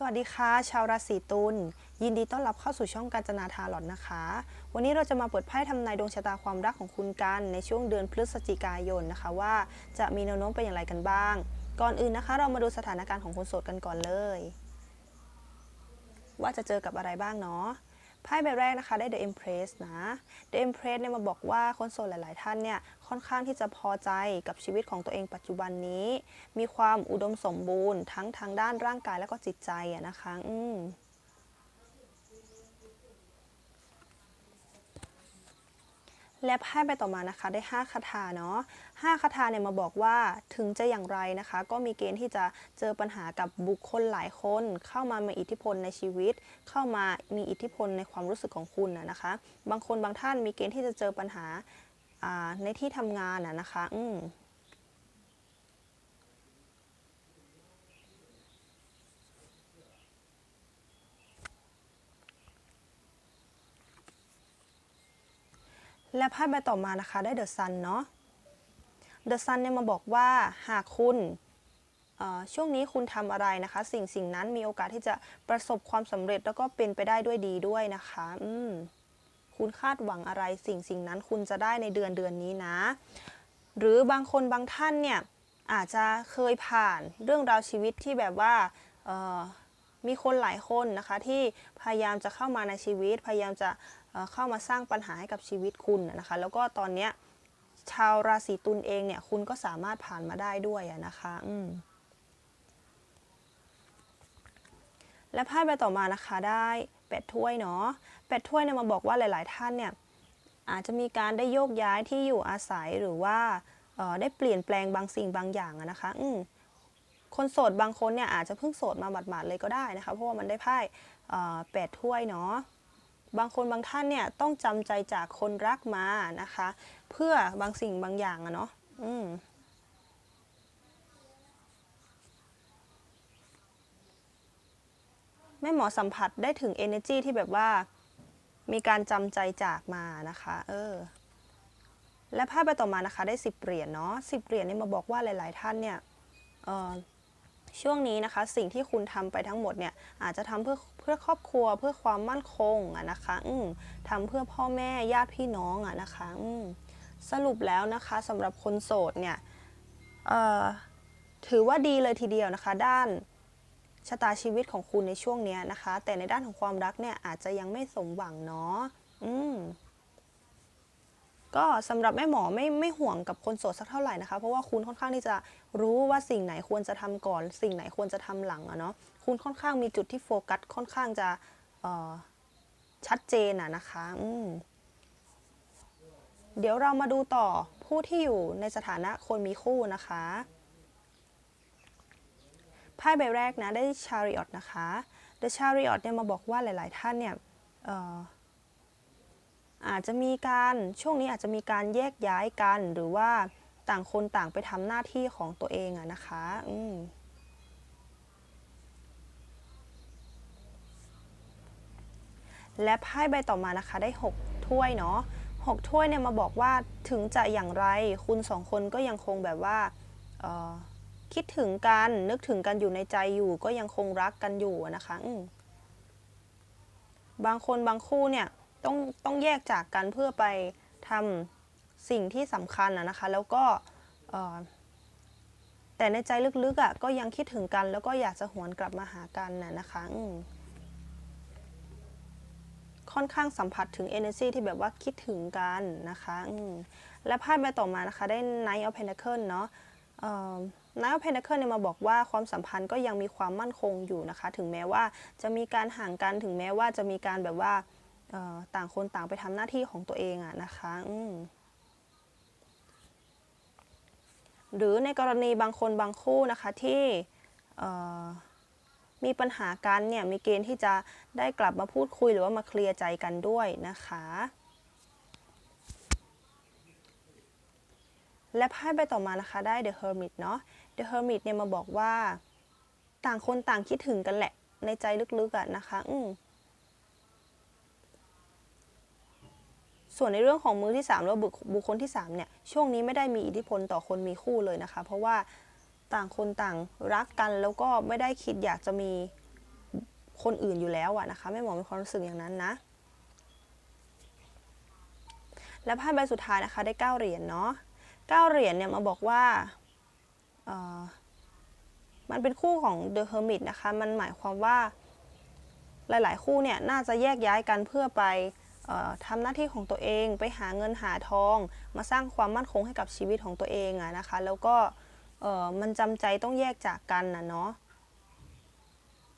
สวัสดีค่ะ ชาวราศีตุลยินดีต้อนรับเข้าสู่ช่องการจนาทาหลอดนะคะ วันนี้เราจะมาเปิดไพ่ทำนายดวงชะตาความรักของคุณกัน ในช่วงเดือนพฤศจิกายนนะคะว่าจะมีแนวโน้มเป็นอย่างไรกันบ้าง ก่อนอื่นนะคะ เรามาดูสถานการณ์ของคนโสดกันก่อนเลย ว่าจะเจอกับอะไรบ้างเนาะ ไพ่ใบแรกนะคะได้ The Empress นะ The Empress เนี่ยมาบอกว่าคนโสดหลาย ๆ ท่านเนี่ยค่อนข้างที่จะพอใจกับชีวิตของตัวเองปัจจุบันนี้ มีความอุดมสมบูรณ์ทั้งทางด้านร่างกายและก็จิตใจอะนะคะ อืม และไพ่ใบต่อมานะคะ ได้ 5 คาถาเนาะ5คาถาเนี่ยมาบอกว่าถึงจะอย่างไรนะคะ ก็มีเกณฑ์ที่จะเจอปัญหากับบุคคลหลายคน เข้ามามีอิทธิพลในชีวิต เข้ามามีอิทธิพลในความรู้สึกของคุณนะนะคะ บางคนบางท่านมีเกณฑ์ที่จะเจอปัญหาในที่ทำงานนะนะคะ อื และไพ่ใบต่อมานะคะได้เดอะซันเนาะเดอะซันเนี่ยมาบอกว่าหากคุณช่วงนี้คุณทำอะไรนะคะ สิ่งสิ่งนั้นมีโอกาสที่จะประสบความสำเร็จแล้วก็เป็นไปได้ด้วยดีด้วยนะคะอืมคุณคาดหวังอะไรสิ่งสิ่งนั้นคุณจะได้ในเดือนเดือนนี้นะ หรือบางคนบางท่านเนี่ยอาจจะเคยผ่านเรื่องราวชีวิตที่แบบว่า มีคนหลายคนนะคะที่พยายามจะเข้ามาในชีวิต พยายามจะเข้ามาสร้างปัญหาให้กับชีวิตคุณนะคะ แล้วก็ตอนเนี้ยชาวราศีตุลเองเนี่ยคุณก็สามารถผ่านมาได้ด้วยนะคะอืมและไพ่ใบต่อมานะคะได้แปดถ้วยเนาะแปดถ้วยเนี่ยมาบอกว่าหลาย ๆ ท่านเนี่ยอาจจะมีการได้โยกย้ายที่อยู่อาศัยหรือว่าออได้เปลี่ยนแปลงบางสิ่งบางอย่างนะคะ อืม คนโสดบางคนเนี่ยอาจจะเพิ่งโสดมาหมาดๆเลยก็ได้นะคะเพราะว่ามันได้ไพ่แปดถ้วยเนาะบางคนบางท่านเนี่ยต้องจำใจจากคนรักมานะคะ เพื่อบางสิ่งบางอย่างอะเนาะอืมแม่หมอสัมผัสได้ถึง energy ที่แบบว่ามีการจำใจจากมานะคะเออและภาพไปต่อมานะคะได้ 10เหรียญเนาะ10เหรียญนี่มาบอกว่าหลาย ๆ ท่านเนี่ยเออ ช่วงนี้นะคะสิ่งที่คุณทำไปทั้งหมดเนี่ยอาจจะทำเพื่อเพื่อครอบครัวเพื่อความมั่นคงอะนะคะอืมทำเพื่อพ่อแม่ญาติพี่น้องอะนะคะอืมสรุปแล้วนะคะสำหรับคนโสดเนี่ยเอ่อถือว่าดีเลยทีเดียวนะคะ ด้านชะตาชีวิตของคุณในช่วงนี้นะคะ แต่ในด้านของความรักเนี่ยอาจจะยังไม่สมหวังเนาะอืม ก็สำหรับแม่หมอไม่ไม่ห่วงกับคนโสดสักเท่าไหร่นะคะ เพราะว่าคุณค่อนข้างที่จะรู้ว่าสิ่งไหนควรจะทำก่อน สิ่งไหนควรจะทำหลังอะเนาะคุณค่อนข้างมีจุดที่โฟกัสค่อนข้างจะชัดเจนอะนะคะอืเดี๋ยวเรามาดูต่อผู้ที่อยู่ในสถานะคนมีคู่นะคะไพ่ใบแรกนะได้ Chariot นะคะ The Chariot เนี่ยมาบอกว่าหลาย ๆ ท่านเนี่ยเอาจจะมีการช่วงนี้อาจจะมีการแยกย้ายกัน หรือว่าต่างคนต่างไปทำหน้าที่ของตัวเองอะนะคะอืมและไพ่ใบต่อมานะคะได้ 6 ถ้วยเนาะ6ถ้วยเนี่ยมาบอกว่าถึงจะอย่างไรคุณสองคนก็ยังคงแบบว่าออคิดถึงกันนึกถึงกันอยู่ในใจอยู่ก็ยังคงรักกันอยู่นะคะบางคนบางคู่เนี่ย ต้องต้องแยกจากกันเพื่อไปทำสิ่งที่สำคัญนะคะ แล้วก็แต่ในใจลึกๆอะก็ยังคิดถึงกัน แล้วก็อยากจะหวนกลับมาหากันนะนะคะค่อนข้างสัมผัสถึง energy ที่แบบว่าคิดถึงกันนะคะและไพ่ใบต่อมานะคะได้ Knight of Pentacle เนาะเอ่อ Knight of Pentacle เนี่ยมาบอกว่าความสัมพันธ์ก็ยังมีความมั่นคงอยู่นะคะ ถึงแม้ว่าจะมีการห่างกันถึงแม้ว่าจะมีการแบบว่า ต่างคนต่างไปทำหน้าที่ของตัวเองอะนะคะหรือในกรณีบางคนบางคู่นะคะที่มีปัญหากันเนี่ยมีเกณฑ์ที่จะได้กลับมาพูดคุยหรือว่ามาเคลียร์ใจกันด้วยนะคะ และไพ่ใบต่อมานะคะได้ The Hermit เนาะ The Hermit เนี่ยมาบอกว่า ต่างคนต่างคิดถึงกันแหละในใจลึกๆอะนะคะ อืม ส่วนในเรื่องของมือที่ 3 แล้วบุคบุคคลที่3เนี่ยช่วงนี้ไม่ได้มีอิทธิพลต่อคนมีคู่เลยนะคะ เพราะว่าต่างคนต่างรักกันแล้วก็ไม่ได้คิดอยากจะมีคนอื่นอยู่แล้วอะนะคะแม่หมอมีความรู้สึกอย่างนั้นนะ และไพ่ใบสุดท้ายนะคะได้ 9 เหรียญเนาะ9เหรียญเนี่ยมาบอกว่ามันเป็นคู่ของ The Hermit นะคะ มันหมายความว่าหลาย ๆ คู่เนี่ยน่าจะแยกย้ายกันเพื่อไป ทำหน้าที่ของตัวเองไปหาเงินหาทอง มาสร้างความมั่นคงให้กับชีวิตของตัวเองอะนะคะ แล้วก็มันจำใจต้องแยกจากกันนะเนาะ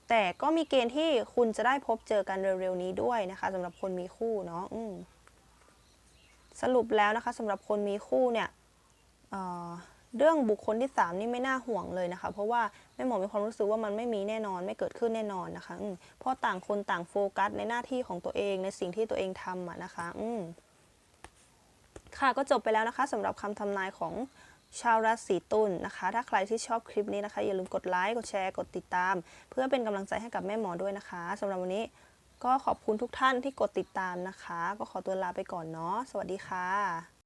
แต่ก็มีเกณฑ์ที่คุณจะได้พบเจอกันเร็วๆนี้ด้วยนะคะสำหรับคนมีคู่เนาะสรุปแล้วนะคะสำหรับคนมีคู่เนี่ย เรื่องบุคคลที่ 3 นี่ไม่น่าห่วงเลยนะคะ เพราะว่าแม่หมอมีความรู้สึกว่ามันไม่มีแน่นอนไม่เกิดขึ้นแน่นอนนะคะเพราะต่างคนต่างโฟกัสในหน้าที่ของตัวเองในสิ่งที่ตัวเองทำนะคะค่ะก็จบไปแล้วนะคะสำหรับคำทำนายของชาวราศีตุลนะคะ ถ้าใครที่ชอบคลิปนี้นะคะ อย่าลืมกดไลค์กดแชร์กดติดตาม เพื่อเป็นกำลังใจให้กับแม่หมอด้วยนะคะสำหรับวันนี้ก็ขอบคุณทุกท่านที่กดติดตามนะคะ ก็ขอตัวลาไปก่อนเนาะสวัสดีค่ะ